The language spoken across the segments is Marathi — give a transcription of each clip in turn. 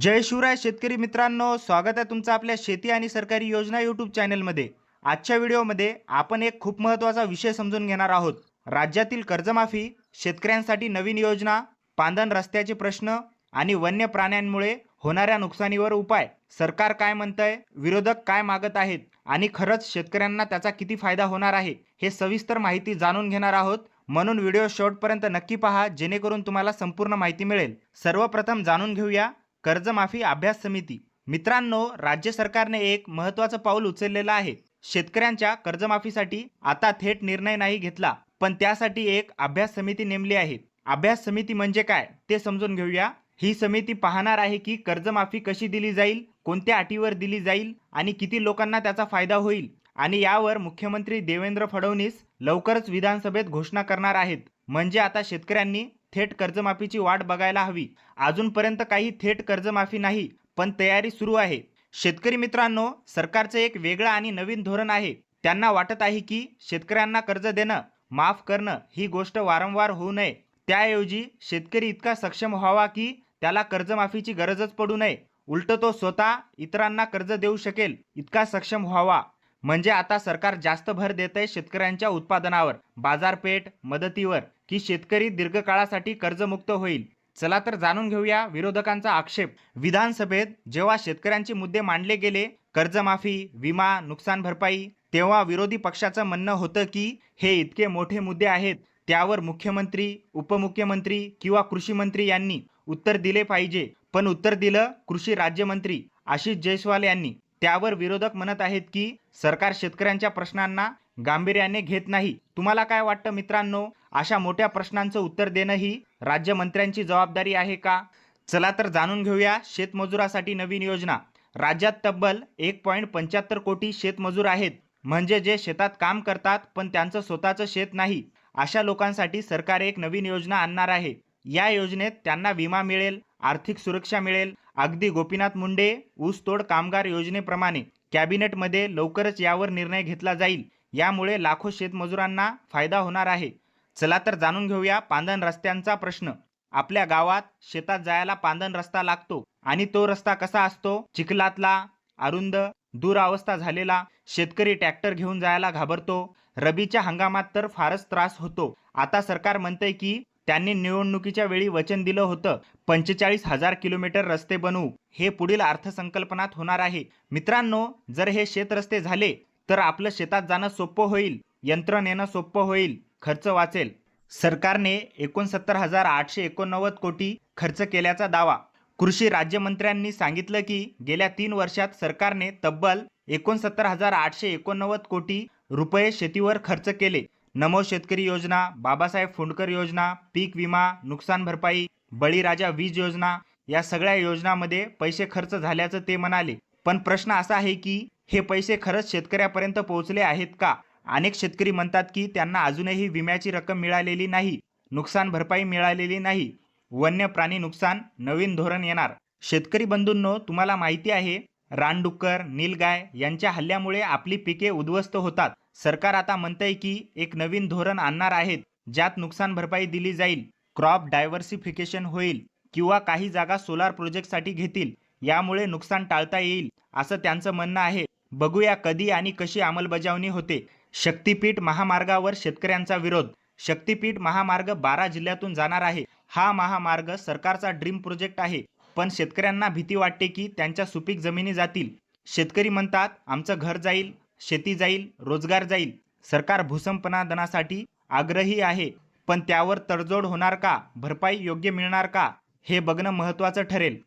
जय शिवराय शेतकरी मित्रांनो स्वागत आहे तुमचं आपल्या शेती आणि सरकारी योजना यूट्यूब चॅनलमध्ये आजच्या व्हिडिओमध्ये आपण एक खूप महत्त्वाचा विषय समजून घेणार आहोत. राज्यातील कर्जमाफी शेतकऱ्यांसाठी नवीन योजना पांदन रस्त्याचे प्रश्न आणि वन्य प्राण्यांमुळे होणाऱ्या नुकसानीवर उपाय. सरकार काय म्हणतंय विरोधक काय मागत आहेत आणि खरंच शेतकऱ्यांना त्याचा किती फायदा होणार आहे हे सविस्तर माहिती जाणून घेणार आहोत. म्हणून व्हिडिओ शेवटपर्यंत नक्की पहा जेणेकरून तुम्हाला संपूर्ण माहिती मिळेल. सर्वप्रथम जाणून घेऊया कर्जमाफी अभ्यास समिती. मित्रांनो राज्य सरकारने एक महत्त्वाचं पाऊल उचललेलं आहे. शेतकऱ्यांच्या कर्जमाफीसाठी आता थेट निर्णय नाही घेतला पण त्यासाठी एक अभ्यास समिती नेमली आहे. अभ्यास समिती म्हणजे काय ते समजून घेऊया. ही समिती पाहणार आहे की कर्जमाफी कशी दिली जाईल कोणत्या अटीवर दिली जाईल आणि किती लोकांना त्याचा फायदा होईल. आणि यावर मुख्यमंत्री देवेंद्र फडणवीस लवकरच विधानसभेत घोषणा करणार आहेत. म्हणजे आता शेतकऱ्यांनी थेट कर्जमाफीची वाट बघायला हवी. अजूनपर्यंत काही थेट कर्जमाफी नाही पण तयारी सुरू आहे. शेतकरी मित्रांनो सरकारचं एक वेगळं आणि नवीन धोरण आहे. त्यांना वाटत आहे की शेतकऱ्यांना कर्ज देणं माफ करणं ही गोष्ट वारंवार होऊ नये. त्याऐवजी शेतकरी इतका सक्षम व्हावा की त्याला कर्जमाफीची गरजच पडू नये. उलट तो स्वतः इतरांना कर्ज देऊ शकेल इतका सक्षम व्हावा. म्हणजे आता सरकार जास्त भर देत आहे शेतकऱ्यांच्या उत्पादनावर बाजारपेठ मदतीवर की शेतकरी दीर्घकाळासाठी कर्जमुक्त होईल. चला तर जाणून घेऊया विरोधकांचा आक्षेप. विधानसभेत जेव्हा शेतकऱ्यांचे मुद्दे मांडले गेले कर्जमाफी विमा नुकसान भरपाई तेव्हा विरोधी पक्षाचं म्हणणं होतं की हे इतके मोठे मुद्दे आहेत त्यावर मुख्यमंत्री उपमुख्यमंत्री किंवा कृषी मंत्री यांनी उत्तर दिले पाहिजे. पण उत्तर दिलं कृषी राज्यमंत्री आशिष जयस्वाल यांनी. त्यावर विरोधक म्हणत आहेत की सरकार शेतकऱ्यांच्या प्रश्नांना गांभीर्याने घेत नाही. तुम्हाला काय वाटतं मित्रांनो? अशा मोठ्या प्रश्नांचं उत्तर देणं ही राज्यमंत्र्यांची जबाबदारी आहे का? चला तर जाणून घेऊया शेतमजुरासाठी नवीन योजना. राज्यात तब्बल एक पॉईंट पंच्याहत्तर कोटी शेतमजूर आहेत. म्हणजे जे शेतात काम करतात पण त्यांचं स्वतःचं शेत नाही. अशा लोकांसाठी सरकार एक नवीन योजना आणणार आहे. या योजनेत त्यांना विमा मिळेल आर्थिक सुरक्षा मिळेल अगदी गोपीनाथ मुंडे ऊसतोड कामगार योजनेप्रमाणे कॅबिनेटमध्ये लवकरच यावर निर्णय घेतला जाईल. यामुळे लाखो शेतमजुरांना फायदा होणार आहे. चला तर जाणून घेऊया पांदन रस्त्यांचा प्रश्न. आपल्या गावात शेतात जायला पांदन रस्ता लागतो आणि तो रस्ता कसा असतो? चिखलातला अरुंद दुरावस्था झालेला शेतकरी ट्रॅक्टर घेऊन जायला घाबरतो. रबीच्या हंगामात तर फारच त्रास होतो. आता सरकार म्हणतंय की त्यांनी निवडणुकीच्या वेळी वचन दिलं होतं. पंचेचाळीस हजार किलोमीटर रस्ते बनवू. हे पुढील अर्थसंकल्पनात होणार आहे. मित्रांनो जर हे शेतरस्ते झाले तर आपलं शेतात जाणं सोपं होईल. यंत्र नेणं सोपं होईल. खर्च वाचेल. सरकारने एकोणसत्तर हजार आठशे एकोणनव्वद कोटी खर्च केल्याचा दावा. कृषी राज्यमंत्र्यांनी सांगितलं की गेल्या तीन वर्षात सरकारने तब्बल एकोणसत्तर हजार आठशे एकोणनव्वद कोटी रुपये शेतीवर खर्च केले. नमो शेतकरी योजना बाबासाहेब फुंडकर योजना पीक विमा नुकसान भरपाई बळीराजा वीज योजना या सगळ्या योजनांमध्ये पैसे खर्च झाल्याचं ते म्हणाले. पण प्रश्न असा आहे की हे पैसे खरंच शेतकऱ्यापर्यंत पोहोचले आहेत का? अनेक शेतकरी म्हणतात की त्यांना अजूनही विम्याची रक्कम मिळालेली नाही नुकसान भरपाई मिळालेली नाही वन्य प्राणी नुकसान नवीन धोरण येणार. शेतकरी बंधूंनो तुम्हाला माहिती आहे रानडुक्कर नीलगाय यांच्या हल्ल्यामुळे आपली पिके उद्ध्वस्त होतात. सरकार आता म्हणतंय की एक नवीन धोरण आणणार आहेत ज्यात नुकसान भरपाई दिली जाईल क्रॉप डायव्हर्सिफिकेशन होईल किंवा काही जागा सोलार प्रोजेक्टसाठी घेतील यामुळे नुकसान टाळता येईल असं त्यांचं म्हणणं आहे. बघूया कधी आणि कशी अंमलबजावणी होते. शक्तीपीठ महामार्गावर शेतकऱ्यांचा विरोध. शक्तीपीठ महामार्ग बारा जिल्ह्यातून जाणार आहे. हा महामार्ग सरकारचा ड्रीम प्रोजेक्ट आहे पण शेतकऱ्यांना भीती वाटते की त्यांच्या सुपीक जमिनी जातील. शेतकरी म्हणतात आमचं घर जाईल शेती जाईल रोजगार जाईल सरकार भूसंपनादनासाठी आग्रही आहे पण त्यावर तडजोड होणार का भरपाई योग्य मिळणार का हे बघणं महत्त्वाचं ठरेल.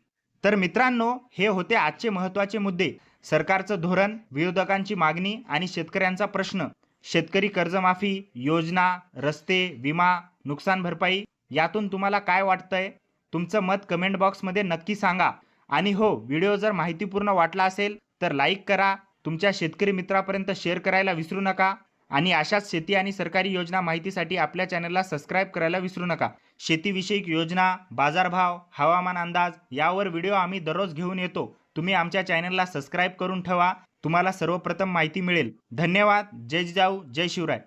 तर मित्रांनो हे होते आजचे महत्त्वाचे मुद्दे. सरकारचं धोरण विरोधकांची मागणी आणि शेतकऱ्यांचा प्रश्न. शेतकरी कर्जमाफी योजना रस्ते विमा नुकसान भरपाई यातून तुम्हाला काय वाटतंय? तुमचं मत कमेंट बॉक्समध्ये नक्की सांगा. आणि हो व्हिडिओ जर माहितीपूर्ण वाटला असेल तर लाईक करा तुमच्या शेतकरी मित्रापर्यंत शेअर करायला विसरू नका आणि अशाच शेती आणि सरकारी योजना माहितीसाठी आपल्या चॅनलला सबस्क्राईब करायला विसरू नका. शेतीविषयक योजना बाजारभाव हवामान अंदाज यावर व्हिडिओ आम्ही दररोज घेऊन येतो. तुम्ही आमच्या चॅनलला सबस्क्राईब करून ठेवा. तुम्हाला सर्वप्रथम माहिती मिळेल. धन्यवाद. जय जिजाऊ. जय शिवराय.